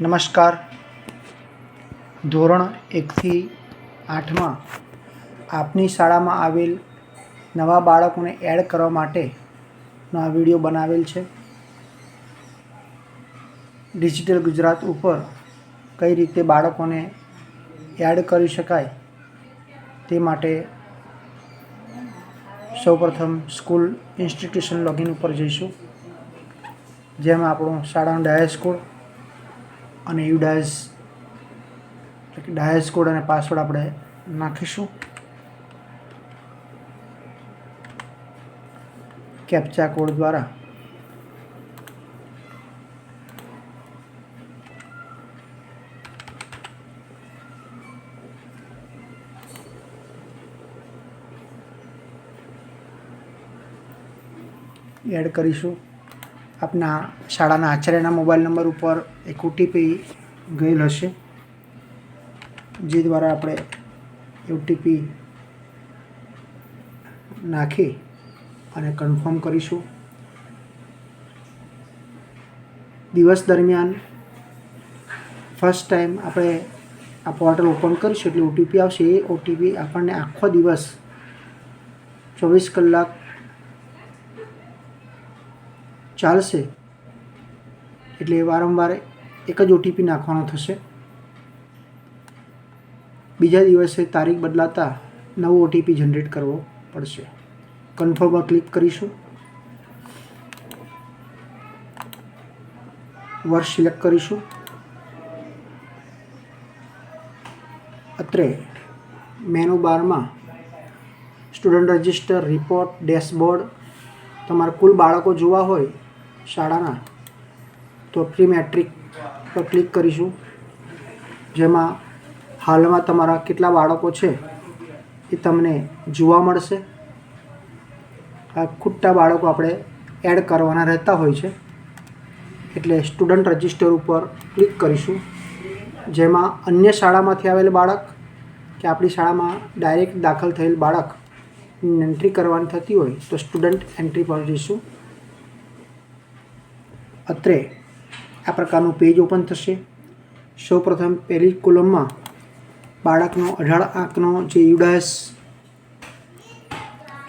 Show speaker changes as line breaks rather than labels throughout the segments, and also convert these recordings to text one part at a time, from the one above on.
નમસ્કાર. ધોરણ એકથી આઠમાં આપની શાળામાં આવેલ નવા બાળકોને એડ કરવા માટેનો આ વીડિયો બનાવેલ છે. ડિજિટલ ગુજરાત ઉપર કઈ રીતે બાળકોને એડ કરી શકાય તે માટે સૌપ્રથમ સ્કૂલ ઇન્સ્ટિટ્યુશન લોગિન ઉપર જઈશું. જેમાં આપણું શાળાનું ડાયર કોડ અને યુ ડાયસ એટલે કે ડાયસ કોડ અને પાસવર્ડ આપણે નાખીશું. કેપ્ચા કોડ દ્વારા. એડ કરીશું. આપના શાળાના આચાર્યના મોબાઈલ નંબર ઉપર એક ઓટીપી ગયેલ હશે જે દ્વારા આપણે ઓટીપી નાખી અને કન્ફર્મ કરીશું. દિવસ દરમિયાન ફર્સ્ટ ટાઈમ આપણે આ પોર્ટલ ઓપન કરીશું એટલે ઓટીપી આવશે. એ ઓટીપી આપણને આખો દિવસ ચોવીસ કલાક ચાલશે. એટલે વારંવાર એક જ ઓટીપી નાખવાનો થશે. બીજા દિવસે તારીખ બદલાતા નવો ઓટીપી જનરેટ કરવો પડશે. કન્ફર્મમાં ક્લિક કરીશું. વર્ષ સિલેક્ટ કરીશું. અત્રે મેનુ બારમાં સ્ટુડન્ટ રજિસ્ટર રિપોર્ટ ડેશબોર્ડ તમારા કુલ બાળકો જોવા હોય શાળાના. તો પ્રી મેટ્રિક પર ક્લિક કરીશું. જેમાં હાલમાં તમારા કેટલા બાળકો છે એ તમને જોવા મળશે. આ ખૂટતા બાળકો આપણે એડ કરવાના રહેતા હોય છે. એટલે સ્ટુડન્ટ રજિસ્ટર ઉપર ક્લિક કરીશું. જેમાં અન્ય શાળામાંથી આવેલ બાળક કે આપણી શાળામાં ડાયરેક્ટ દાખલ થયેલ બાળક એન્ટ્રી કરવાની થતી હોય તો સ્ટુડન્ટ એન્ટ્રી પર જઈશું. અત્રે આ પ્રકારનું પેજ ઓપન થશે. સૌપ્રથમ પહેલી કોલમમાં બાળકનો અઢાર આંકનો જે યુડાસ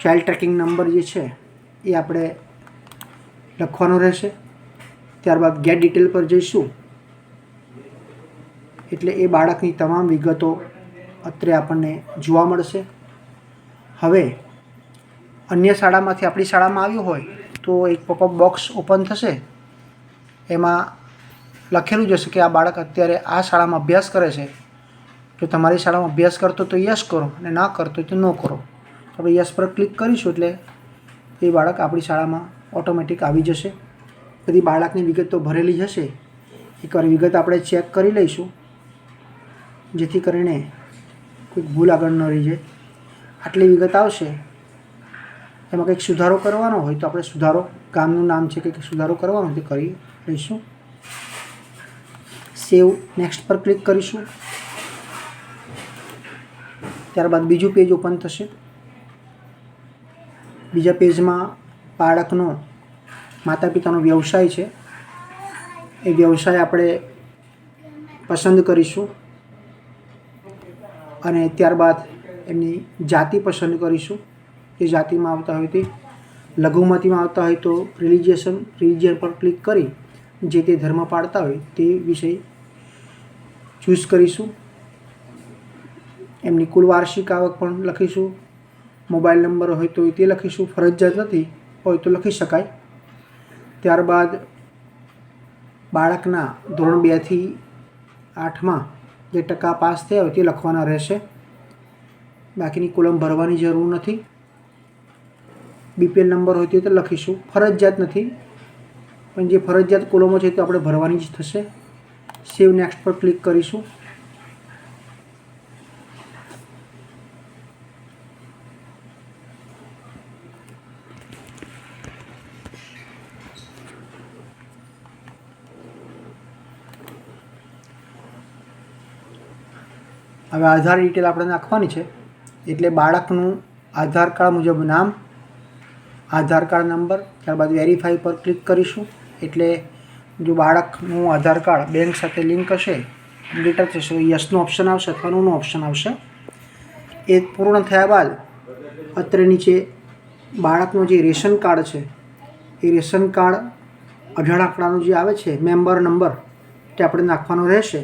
ચાઇલ્ડ ટ્રેકિંગ નંબર જે છે, એ આપણે લખવાનો રહેશે. ત્યારબાદ ગેટ ડિટેલ પર જઈશું. એટલે એ બાળકની તમામ વિગતો અત્રે આપણને જોવા મળશે. હવે અન્ય શાળામાંથી આપણી શાળામાં આવ્યું હોય તો એક પોપઅપ બોક્સ ઓપન થશે. એમાં લખેલું જ હશે કે આ બાળક અત્યારે આ શાળામાં અભ્યાસ કરે છે. જો તમારી શાળામાં અભ્યાસ કરતો તો યસ કરો અને ના કરતો તો ન કરો. આપણે યસ પર ક્લિક કરીશું એટલે એ બાળક આપણી શાળામાં ઓટોમેટિક આવી જશે. બધી બાળકની વિગતો ભરેલી હશે. એકવાર વિગત આપણે ચેક કરી લઈશું. જેથી કરીને કોઈ ભૂલ આગળ ન રહી જાય. આટલી વિગત આવશે. એમાં કંઈક સુધારો કરવાનો હોય તો આપણે સુધારો, ગામનું નામ છે કંઈક સુધારો કરવાનો હોય તે કરી લઈશું. સેવ નેક્સ્ટ પર ક્લિક કરીશું. ત્યારબાદ બીજું પેજ ઓપન થશે. બીજા પેજમાં બાળકનો માતા પિતાનો વ્યવસાય છે. એ વ્યવસાય આપણે પસંદ કરીશું. અને ત્યારબાદ એમની જાતિ પસંદ કરીશું. એ જાતિમાં આવતા હોય તે લઘુમતીમાં આવતા હોય તો રિલિજિયસન રિલિજિયન પર ક્લિક કરી જે તે ધર્મ પાળતા હોય તે વિષય ચૂઝ કરીશું. એમની કુલ વાર્ષિક આવક પણ લખીશું. મોબાઈલ નંબર હોય તો તે લખીશું. ફરજિયાત નથી હોય તો લખી શકાય. ત્યારબાદ બાળકના ધોરણ બેથી આઠમાં જે ટકા પાસ થયા હોય તે લખવાના રહેશે. બાકીની કોલમ ભરવાની જરૂર નથી. બીપીએલ નંબર હોય તો લખીશું. ફરજિયાત નથી. પણ જે ફરજિયાત કોલમો છે તો આપણે ભરવાની જ થશે. સેવ નેક્સ્ટ પર ક્લિક કરીશું. હવે આધાર ડિટેલ આપણે નાખવાની છે. એટલે બાળકનું આધાર કાર્ડ મુજબ નામ આધાર કાર્ડ નંબર, ત્યારબાદ વેરીફાઈ પર ક્લિક કરીશું. એટલે જો બાળકનું આધાર કાર્ડ બેંક સાથે લિંક હશે ડેટા થશે યસનો ઓપ્શન આવશે અથવા નોનો ઓપ્શન આવશે. એ પૂર્ણ થયા બાદ અત્રે નીચે બાળકનું જે રેશન કાર્ડ છે, એ રેશન કાર્ડ અઢાર આંકડાનું જે આવે છે, મેમ્બર નંબર, તે આપણે નાખવાનો રહેશે.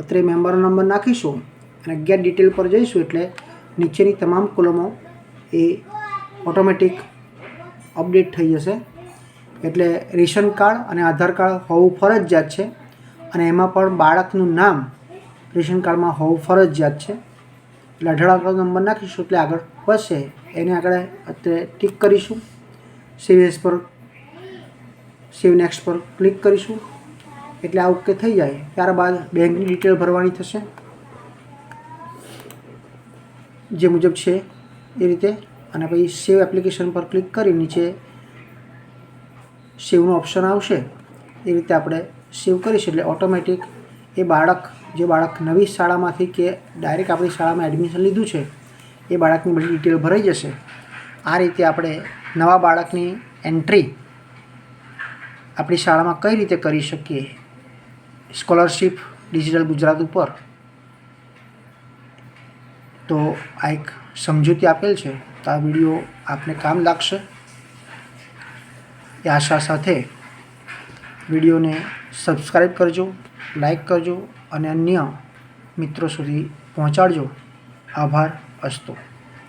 અત્રે મેમ્બર નંબર નાખીશું અને ગેટ ડિટેલ પર જઈશું એટલે નીચેની તમામ કોલમો એ ઓટોમેટિક અપડેટ થઈ જશે. એટલે રેશન કાર્ડ અને આધાર કાર્ડ હોવું ફરજિયાત છે અને એમાં પણ બાળકનું નામ રેશન કાર્ડમાં હોવું ફરજિયાત છે. એટલે અઢાર આંકડાનો નંબર નાખીશું એટલે આગળ વધશે. એને આગળ અત્યારે ટીક કરીશું. સેવ એસ પર, સેવ નેક્સ્ટ પર ક્લિક કરીશું. એટલે આ ઓકે થઈ જાય. ત્યારબાદ બેંકની ડિટેલ ભરવાની થશે. જે મુજબ છે એ રીતે અને પછી સેવ એપ્લિકેશન પર ક્લિક કરી નીચે સેવનો ઓપ્શન આવશે. એ રીતે આપણે સેવ કરીશું એટલે ઓટોમેટિક એ બાળક, જે બાળક નવી શાળામાંથી કે ડાયરેક્ટ આપણી શાળામાં એડમિશન લીધું છે, એ બાળકની બધી ડિટેલ ભરાઈ જશે. આ રીતે આપણે નવા બાળકની એન્ટ્રી આપણી શાળામાં કઈ રીતે કરી શકીએ? સ્કોલરશિપ ડિજિટલ ગુજરાત ઉપર. તો આ એક સમજૂતી આપેલ છે. તો આ વીડિયો આપને કામ લાગશે. એ આશા સાથે વિડીયોને સબસ્ક્રાઈબ કરજો લાઈક કરજો અને અન્ય મિત્રો સુધી પહોંચાડજો. આભાર, અસ્તુ.